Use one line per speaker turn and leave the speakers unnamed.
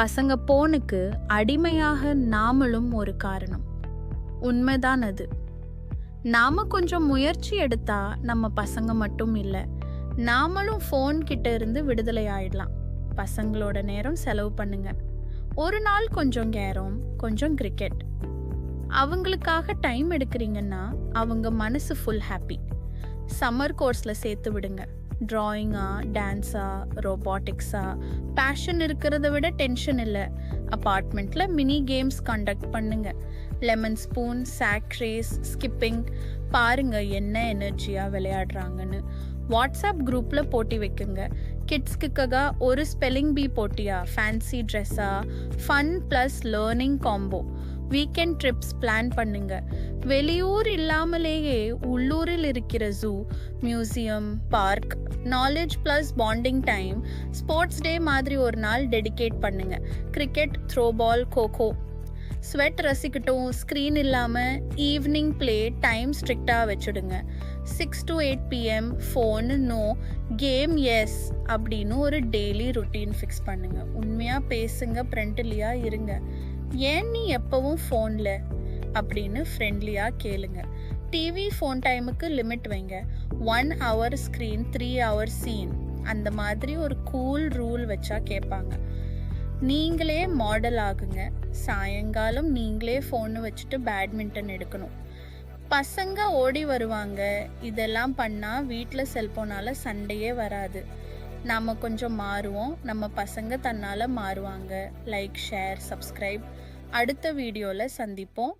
பசங்க போனுக்கு அடிமையாக நாமளும் ஒரு காரணம். உண்மைதான் அது. நாம கொஞ்சம் முயற்சி எடுத்தா நம்ம பசங்க மட்டும் இல்லை நாமளும் ஃபோன் கிட்ட இருந்து விடுதலை ஆயிடலாம். பசங்களோட நேரம் செலவு பண்ணுங்க. ஒரு நாள் கொஞ்சம் கேரம் கொஞ்சம் கிரிக்கெட் அவங்களுக்காக டைம் எடுக்கிறீங்கன்னா அவங்க மனசு ஃபுல் ஹாப்பி சம்மர் கோர்ஸில் சேர்த்து விடுங்க. ட்ராயிங்கா டான்ஸா ரோபாட்டிக்ஸா பேஷன் இருக்கிறத விட டென்ஷன் இல்லை. அப்பார்ட்மெண்ட்டில் மினி கேம்ஸ் கண்டக்ட் பண்ணுங்க. Lemon spoon sack race skipping பாருங்க என்ன எனர்ஜியாக விளையாடுறாங்கன்னு. வாட்ஸ்அப் குரூப்பில் போட்டி வைக்குங்க. கிட்ஸ்க்குக்காக ஒரு ஸ்பெல்லிங் பி போட்டியா? ஃபேன்சி ட்ரெஸ்ஸா fun plus learning combo weekend trips plan பண்ணுங்க. வெளியூர் இல்லாமலேயே உள்ளூரில் இருக்கிற zoo museum park knowledge plus bonding time sports day மாதிரி ஒரு நாள் டெடிகேட் பண்ணுங்க. Cricket throw ball kho kho sweat ரசிக்கட்டும் screen இல்லாமல் ஈவினிங் ப்ளே டைம் ஸ்ட்ரிக்டாக வச்சுடுங்க. Six to eight PM phone no games அப்படின்னு ஒரு டெய்லி ருட்டீன் ஃபிக்ஸ் பண்ணுங்க. உண்மையாக பேசுங்க ஃப்ரெண்ட்லியாக இருங்க. ஏன் நீ எப்பவும் ஃபோனில் அப்படின்னு ஃப்ரெண்ட்லியாக கேளுங்க. டிவி ஃபோன் டைமுக்கு லிமிட் வைங்க. One hour screen three hour scene அந்த மாதிரி ஒரு கூல் ரூல் வச்சா கேட்பாங்க. நீங்களே மாடல் ஆகுங்க. சாயங்காலம் நீங்களே ஃபோனு வச்சுட்டு பேட்மிண்டன் எடுக்கணும். பசங்க ஓடி வருவாங்க. இதெல்லாம் பண்ணால் வீட்டில் செல்போனால் சண்டையே வராது. நாம் கொஞ்சம் மாறுவோம். நம்ம பசங்க தன்னால் மாறுவாங்க. லைக் ஷேர் சப்ஸ்கிரைப் அடுத்த வீடியோவில் சந்திப்போம்.